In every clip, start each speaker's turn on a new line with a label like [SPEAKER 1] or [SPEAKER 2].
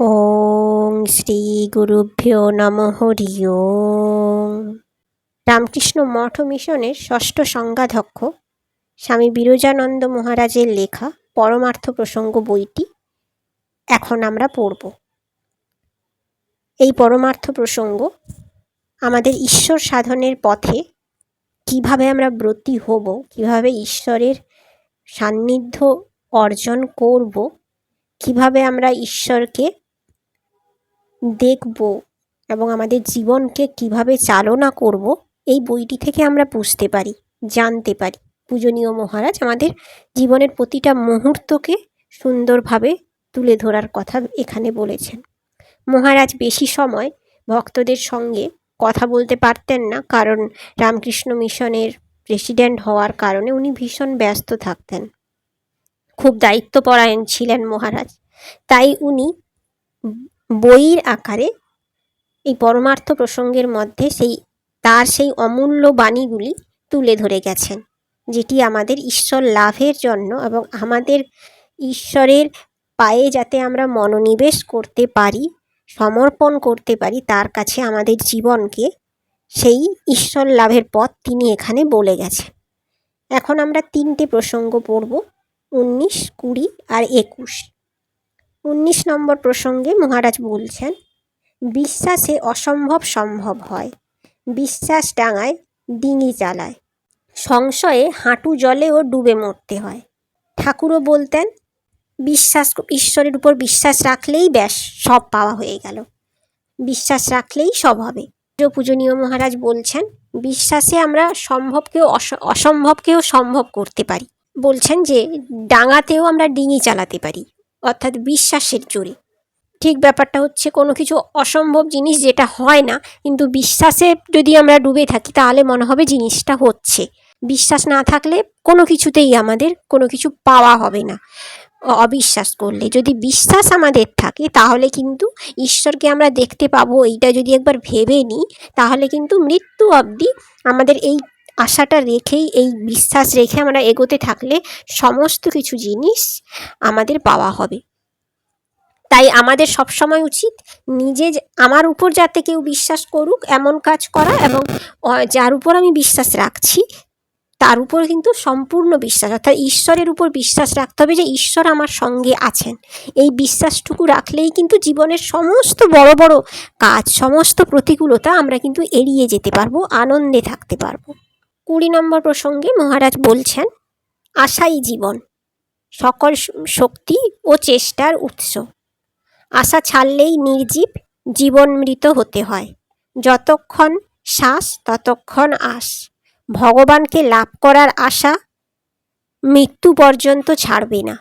[SPEAKER 1] ওং শ্রী গুরুভ্যো নমঃ হরি রামকৃষ্ণ মঠ মিশনের ষষ্ঠ সংঘাধ্যক্ষ, স্বামী বিরজানন্দ মহারাজের লেখা পরমার্থ প্রসঙ্গ বইটি এখন আমরা পড়ব। এই পরমার্থ প্রসঙ্গ আমাদের ঈশ্বর সাধনের পথে কীভাবে আমরা ব্রতী হব, কীভাবে ঈশ্বরের সান্নিধ্য অর্জন করব, কীভাবে আমরা ঈশ্বরকে দেখব এবং আমাদের জীবনকে কীভাবে চালনা করব, এই বইটি থেকে আমরা বুঝতে পারি, জানতে পারি। পূজনীয় মহারাজ আমাদের জীবনের প্রতিটা মুহূর্তকে সুন্দরভাবে তুলে ধরার কথা এখানে বলেছেন। মহারাজ বেশি সময় ভক্তদের সঙ্গে কথা বলতে পারতেন না, কারণ রামকৃষ্ণ মিশনের প্রেসিডেন্ট হওয়ার কারণে উনি ভীষণ ব্যস্ত থাকতেন। খুব দায়িত্বপরায়ণ ছিলেন মহারাজ। তাই উনি বইয়ের আকারে এই পরমার্থ প্রসঙ্গের মধ্যে সেই, তার সেই অমূল্য বাণীগুলি তুলে ধরে গেছেন, যেটি আমাদের ঈশ্বর লাভের জন্য এবং আমাদের ঈশ্বরের পায়ে যাতে আমরা মনোনিবেশ করতে পারি, সমর্পণ করতে পারি, তার কাছে আমাদের জীবনকে সেই ঈশ্বর লাভের পথ তিনি এখানে বলে গেছেন। এখন আমরা তিনটে প্রসঙ্গ পড়ব, উনিশ, কুড়ি আর একুশ। উনিশ নম্বর প্রসঙ্গে মহারাজ বলছেন, বিশ্বাসে অসম্ভব সম্ভব হয়। বিশ্বাস ডাঙায়, ডিঙি চালায় সংশয়ে হাঁটু জলেও ডুবে মরতে হয়। ঠাকুরও বলতেন, বিশ্বাস, ঈশ্বরের উপর বিশ্বাস রাখলেই ব্যাস, সব পাওয়া হয়ে গেল। বিশ্বাস রাখলেই সব হবে। পূজনীয় মহারাজ বলছেন, বিশ্বাসে আমরা সম্ভবকেও অসম্ভবকেও সম্ভব করতে পারি। বলছেন যে, ডাঙাতেও আমরা ডিঙি চালাতে পারি। অর্থাৎ বিশ্বাসের জোরে ঠিক ব্যাপারটা হচ্ছে কোনো কিছু অসম্ভব জিনিস যেটা হয় না, কিন্তু বিশ্বাসে যদি আমরা ডুবে থাকি তাহলে মনে হবে জিনিসটা হচ্ছে। বিশ্বাস না থাকলে কোনো কিছুতেই আমাদের কোনো কিছু পাওয়া হবে না। অবিশ্বাস করলে। যদি বিশ্বাস আমাদের থাকে তাহলে কিন্তু ঈশ্বরকে আমরা দেখতে পাবো। এইটা যদি একবার ভেবে নিই, তাহলে কিন্তু মৃত্যু অবধি আমাদের এই আশাটা রেখেই, এই বিশ্বাস রেখে আমরা এগোতে থাকলে সমস্ত কিছু জিনিস আমাদের পাওয়া হবে। তাই আমাদের সবসময় উচিত নিজে আমার উপর যাতে কেউ বিশ্বাস করুক, এমন কাজ করা এবং যার উপর আমি বিশ্বাস রাখছি, তার উপর কিন্তু সম্পূর্ণ বিশ্বাস, অর্থাৎ ঈশ্বরের উপর বিশ্বাস রাখতে হবে যে, ঈশ্বর আমার সঙ্গে আছেন। এই বিশ্বাসটুকু রাখলেই কিন্তু জীবনের সমস্ত বড় বড় কাজ, সমস্ত প্রতিকূলতা আমরা কিন্তু এড়িয়ে যেতে পারব, আনন্দে থাকতে পারব। কুড়ি নম্বর প্রসঙ্গে মহারাজ বলছেন, আশাই জীবন, সকল শক্তি ও চেষ্টার উৎস। আশা ছাড়লেই নির্জীব জীবন মৃত হতে হয়। যতক্ষণ শ্বাস, ততক্ষণ আস ভগবানকে লাভ করার আশা মৃত্যু পর্যন্ত ছাড়বে না।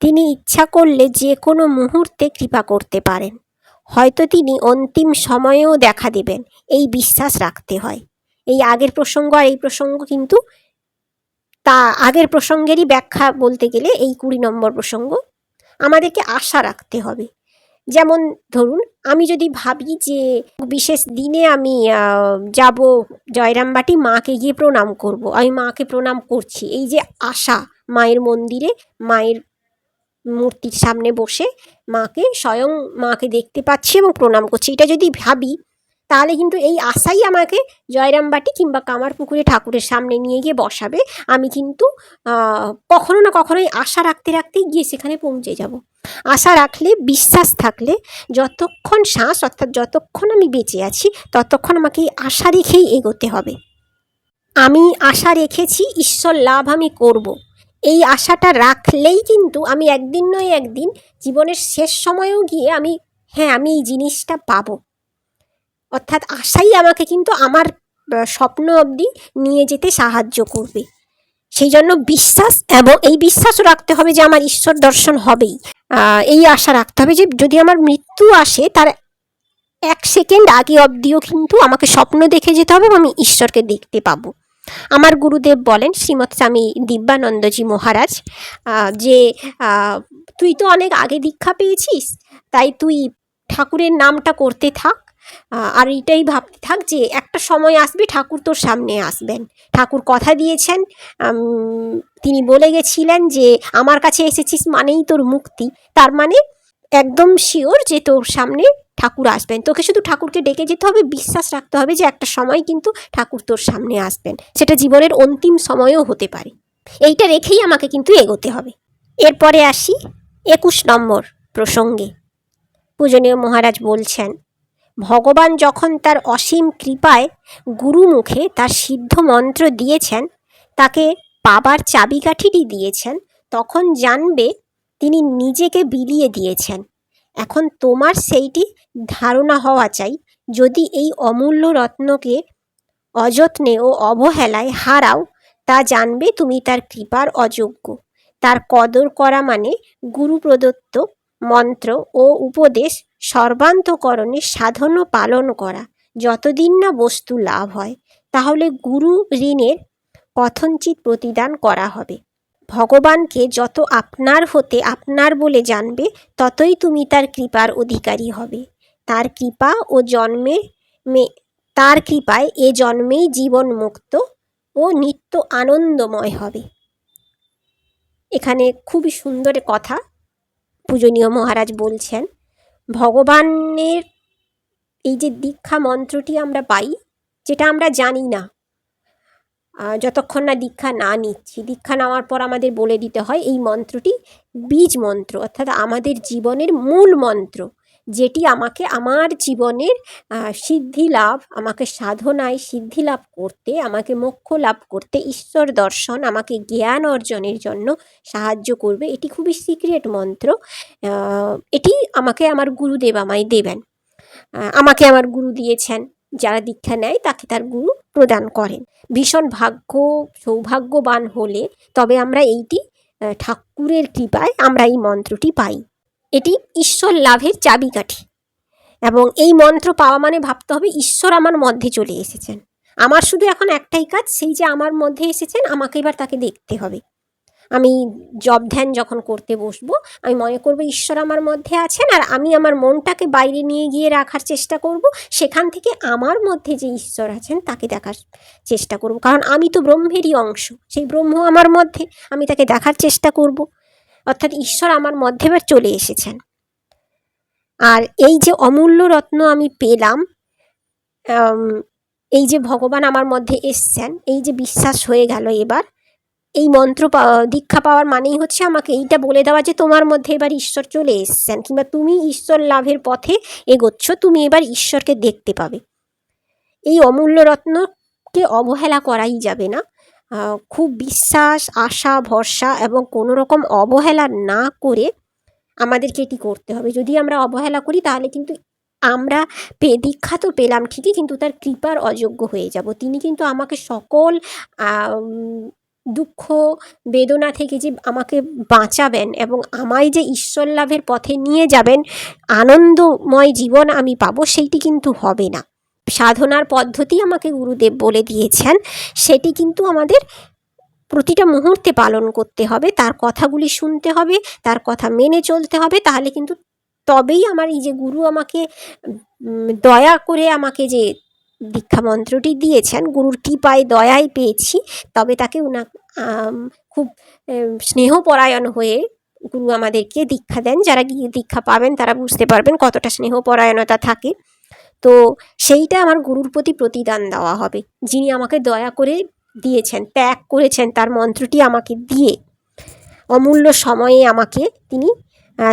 [SPEAKER 1] তিনি ইচ্ছা করলে যে কোনো মুহূর্তে কৃপা করতে পারেন। হয়তো তিনি অন্তিম সময়েও দেখা দেবেন। এই বিশ্বাস রাখতে হয়। এই আগের প্রসঙ্গ আর এই প্রসঙ্গ কিন্তু তা আগের প্রসঙ্গেরই ব্যাখ্যা বলতে গেলে এই কুড়ি নম্বর প্রসঙ্গ। আমাদেরকে আশা রাখতে হবে। যেমন ধরুন, আমি যদি ভাবি যে বিশেষ দিনে আমি যাব জয়রামবাটি মাকে গিয়ে প্রণাম করব, আমি মাকে প্রণাম করছি, এই যে আশা মায়ের মন্দিরে, মায়ের মূর্তির সামনে বসে মাকে স্বয়ং মাকে দেখতে পাচ্ছি এবং প্রণাম করছি, এটা যদি ভাবি তাহলে কিন্তু এই আশাই আমাকে জয়রামবাটি কিংবা কামারপুকুরে ঠাকুরের সামনে নিয়ে গিয়ে বসাবে। আমি কিন্তু কখনো না কখনোই আশা রাখতে রাখতেই গিয়ে সেখানে পৌঁছে যাব। আশা রাখলে, বিশ্বাস থাকলে, যতক্ষণ শ্বাস অর্থাৎ যতক্ষণ আমি বেঁচে আছি, ততক্ষণ আমাকে এই আশা রেখেই এগোতে হবে। আমি আশা রেখেছি, ঈশ্বর লাভ আমি করব। এই আশাটা রাখলেই কিন্তু আমি একদিন নয় একদিন জীবনের শেষ সময়েও গিয়ে আমি হ্যাঁ আমি এই জিনিসটা পাবো। অর্থাৎ আশাই আমাকে কিন্তু আমার স্বপ্ন অবধি নিয়ে যেতে সাহায্য করবে। সেই জন্য বিশ্বাস এবং এই বিশ্বাসও রাখতে হবে যে আমার ঈশ্বর দর্শন হবেই। এই আশা রাখতে হবে যে যদি আমার মৃত্যু আসে, তার এক সেকেন্ড আগে অবধিও কিন্তু আমাকে স্বপ্ন দেখে যেতে হবে আমি ঈশ্বরকে দেখতে পাবো। আমার গুরুদেব বলেন, শ্রীমৎ স্বামী দিব্যানন্দজি মহারাজ যে তুই তো অনেক আগে দীক্ষা পেয়েছিস, তাই তুই ঠাকুরের নামটা করতে থাক আর এটাই ভাবতে থাক যে একটা সময় আসবে ঠাকুর তোর সামনে আসবেন। ঠাকুর কথা দিয়েছেন তিনি বলে গেছিলেন যে, আমার কাছে এসেছিস মানেই তোর মুক্তি। তার মানে একদম শিওর যে তোর সামনে ঠাকুর আসবেন। তোকে শুধু ঠাকুরকে ডেকে যেতে হবে, বিশ্বাস রাখতে হবে যে একটা সময় কিন্তু ঠাকুর তোর সামনে আসবেন। সেটা জীবনের অন্তিম সময়ও হতে পারে। এইটা রেখেই আমাকে কিন্তু এগোতে হবে। এরপরে আসি একুশ নম্বর প্রসঙ্গে। পূজনীয় মহারাজ বলছেন ভগবান যখন তার অসীম কৃপায় গুরুমুখে তার সিদ্ধ মন্ত্র দিয়েছেন, তাকে পাবার চাবিকাঠিটি দিয়েছেন, তখন জানবে তিনি নিজেকে বিলিয়ে দিয়েছেন। এখন তোমার সেইটি ধারণা হওয়া চাই, যদি এই অমূল্য রত্নকে অযত্নে ও অবহেলায় হারাও, তা জানবে তুমি তার কৃপার অযোগ্য। তার কদর করা মানে গুরু প্রদত্ত মন্ত্র ও উপদেশ সর্বান্তকরণে সাধন পালন করা। যতদিন না বস্তু লাভ হয়, তাহলে গুরু ঋণের কথঞ্চিত প্রতিদান করা হবে। ভগবানকে যত আপনার হতে আপনার বলে জানবে, ততই তুমি তার কৃপার অধিকারী হবে। তার কৃপা ও জন্মে মে, তার কৃপায় এ জন্মেই জীবন মুক্ত ও নিত্য আনন্দময় হবে। এখানে খুবই সুন্দর কথা। পূজনীয় মহারাজ বলছেন, ভগবানের এই যে দীক্ষা মন্ত্রটি আমরা পাই, যেটা আমরা জানি না। যতক্ষণ না দীক্ষা না নিচ্ছি, দীক্ষা নেওয়ার পর আমাদের বলে দিতে হয়, এই মন্ত্রটি বীজ মন্ত্র, অর্থাৎ আমাদের জীবনের মূল মন্ত্র। যেটি আমাকে আমার জীবনের সিদ্ধি লাভ, আমাকে সাধনায় সিদ্ধি লাভ করতে, আমাকে মোক্ষ লাভ করতে, ঈশ্বর দর্শন, আমাকে জ্ঞান অর্জনের জন্য সাহায্য করবে, এটি খুবই সিক্রেট মন্ত্র। এটি আমাকে আমার গুরুদেব আমায় দেবেন। আমাকে আমার গুরু দিয়েছেন। যারা দীক্ষা নেয়, তাকে তার গুরু প্রদান করেন। ভীষণ ভাগ্য, সৌভাগ্যবান হলে তবে আমরা এইটি ঠাকুরের কৃপায় আমরা এই মন্ত্রটি পাই। এটি ঈশ্বর লাভের চাবিকাঠি। এবং এই মন্ত্র পাওয়া মানে ভাবতে হবে ঈশ্বর আমার মধ্যে চলে এসেছেন। আমার শুধু এখন একটাই কাজ, সেই যে আমার মধ্যে এসেছেন, আমাকে এবার তাকে দেখতে হবে। আমি জব ধ্যান যখন করতে বসবো, আমি মনে করব ঈশ্বর আমার মধ্যে আছেন আর আমি আমার মনটাকে বাইরে নিয়ে গিয়ে রাখার চেষ্টা করব। সেখান থেকে আমার মধ্যে যে ঈশ্বর আছেন, তাকে দেখার চেষ্টা করব। কারণ আমি তো ব্রহ্মেরই অংশ, সেই ব্রহ্ম আমার মধ্যে, আমি তাকে দেখার চেষ্টা করব। অর্থাৎ ঈশ্বর আমার মধ্যে এবার চলে এসেছেন। আর এই যে অমূল্য রত্ন আমি পেলাম এই যে ভগবান আমার মধ্যে এসছেন, এই যে বিশ্বাস হয়ে গেল এবার, এই মন্ত্র দীক্ষা পাওয়ার মানেই হচ্ছে আমাকে এইটা বলে দেওয়া যে তোমার মধ্যে এবার ঈশ্বর চলে এসছেন, কিংবা তুমি ঈশ্বর লাভের পথে এগোচ্ছ, তুমি এবার ঈশ্বরকে দেখতে পাবে। এই অমূল্য রত্নকে অবহেলা করাই যাবে না। খুব বিশ্বাস, আশা, ভরসা এবং কোনো রকম অবহেলা না করে আমাদেরকে এটি করতে হবে। যদি আমরা অবহেলা করি, তাহলে কিন্তু আমরা পে, দীক্ষা তো পেলাম ঠিকই, কিন্তু তার কৃপার অযোগ্য হয়ে যাব। তিনি কিন্তু আমাকে সকল দুঃখ, বেদনা থেকে যে আমাকে বাঁচাবেন এবং আমায় যে ঈশ্বর লাভের পথে নিয়ে যাবেন, আনন্দময় জীবন আমি পাবো, সেইটি কিন্তু হবে না। সাধনার পদ্ধতি আমাকে গুরুদেব বলে দিয়েছেন, সেটি কিন্তু আমাদের প্রতিটা মুহূর্তে পালন করতে হবে, তার কথাগুলি শুনতে হবে, তার কথা মেনে চলতে হবে, তাহলে কিন্তু তবেই আমার এই যে গুরু আমাকে দয়া করে আমাকে যে দীক্ষা মন্ত্রটি দিয়েছেন, গুরুর কৃপায় দয়াই পেয়েছি, তবে তাকে উনা খুব স্নেহপরায়ণ হয়ে গুরু আমাদেরকে দীক্ষা দেন, যারা গিয়ে দীক্ষা পাবেন তারা বুঝতে পারবেন কতটা স্নেহপরায়ণতা থাকে। তো সেইটা আমার গুরুর প্রতি প্রতিদান দেওয়া হবে। যিনি আমাকে দয়া করে দিয়েছেন, ত্যাগ করেছেন তার মন্ত্রটি আমাকে দিয়ে, অমূল্য সময়ে আমাকে তিনি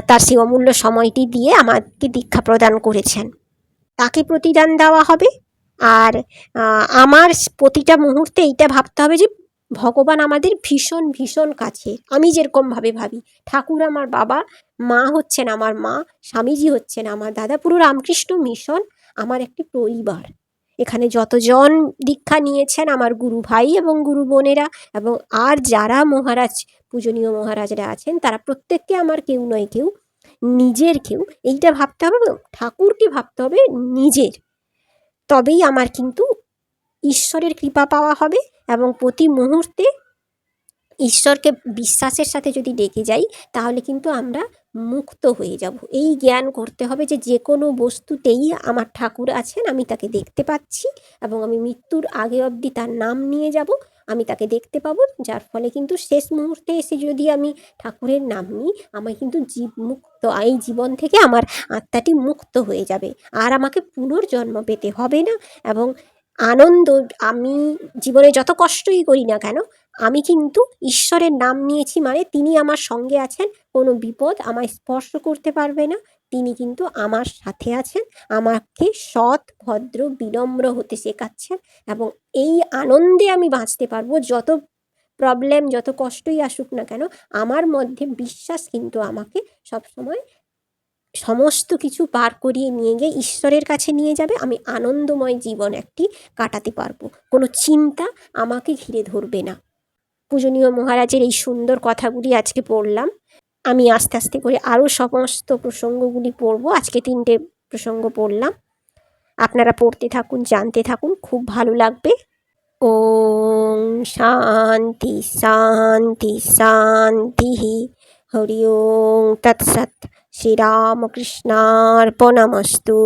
[SPEAKER 1] তার সেই অমূল্য সময়টি দিয়ে আমাকে দীক্ষা প্রদান করেছেন। তাকে প্রতিদান দেওয়া হবে। আর আমার প্রতিটা মুহূর্তে এইটা ভাবতে হবে যে ভগবান আমাদের ভীষণ ভীষণ কাছে আমি যেরকমভাবে ভাবি, ঠাকুর আমার বাবা, মা হচ্ছেন আমার মা, স্বামীজি হচ্ছেন আমার দাদা। পুরো রামকৃষ্ণ মিশন আমার একটি পরিবার। এখানে যতজন দীক্ষা নিয়েছেন আমার গুরু ভাই এবং গুরু বোনেরা এবং আর যারা মহারাজ, পূজনীয় মহারাজরা আছেন, তারা প্রত্যেককে আমার কেউ নয় কেউ, নিজের কেউ। এইটা ভাবতে হবে ঠাকুরকে ভাবতে হবে নিজের। তবেই আমার কিন্তু ঈশ্বরের কৃপা পাওয়া হবে এবং প্রতি মুহূর্তে ঈশ্বরকে বিশ্বাসের সাথে যদি ডেকে যাই, তাহলে কিন্তু আমরা মুক্ত হয়ে যাব। এই জ্ঞান করতে হবে যে যে কোনো বস্তুতেই আমার ঠাকুর আছেন, আমি তাকে দেখতে পাচ্ছি এবং আমি মৃত্যুর আগে অবধি তার নাম নিয়ে যাব, আমি তাকে দেখতে পাবো, যার ফলে কিন্তু শেষ মুহূর্তে এসে যদি আমি ঠাকুরের নাম নিই আমার কিন্তু জীব মুক্ত, এই জীবন থেকে আমার আত্মাটি মুক্ত হয়ে যাবে। আর আমাকে পুনর্জন্ম পেতে হবে না এবং আনন্দ আমি জীবনে যত কষ্টই করি না কেন আমি কিন্তু ঈশ্বরের নাম নিয়েছি মানে তিনি আমার সঙ্গে আছেন, কোনো বিপদ আমায় স্পর্শ করতে পারবে না। তিনি কিন্তু আমার সাথে আছেন, আমাকে সৎ, ভদ্র, বিনম্র হতে শেখাচ্ছেন এবং এই আনন্দে আমি বাঁচতে পারব। যত প্রবলেম যত কষ্টই আসুক না কেন, আমার মধ্যে বিশ্বাস কিন্তু আমাকে সবসময় সমস্ত কিছু পার করিয়ে নিয়ে গিয়ে ঈশ্বরের কাছে নিয়ে যাবে। আমি আনন্দময় জীবন একটি কাটাতে পারব। কোনো চিন্তা আমাকে ঘিরে ধরবে না। পূজনীয় মহারাজের এই সুন্দর কথাগুলি আজকে পড়লাম। আমি আস্তে আস্তে করে আরও সমস্ত প্রসঙ্গগুলি পড়ব। আজকে তিনটে প্রসঙ্গ পড়লাম। আপনারা পড়তে থাকুন, জানতে থাকুন, খুব ভালো লাগবে। ওম শান্তি শান্তি শান্তি হরি ওম। তৎসৎ। শ্রীরামকৃষ্ণার্পণমস্তু।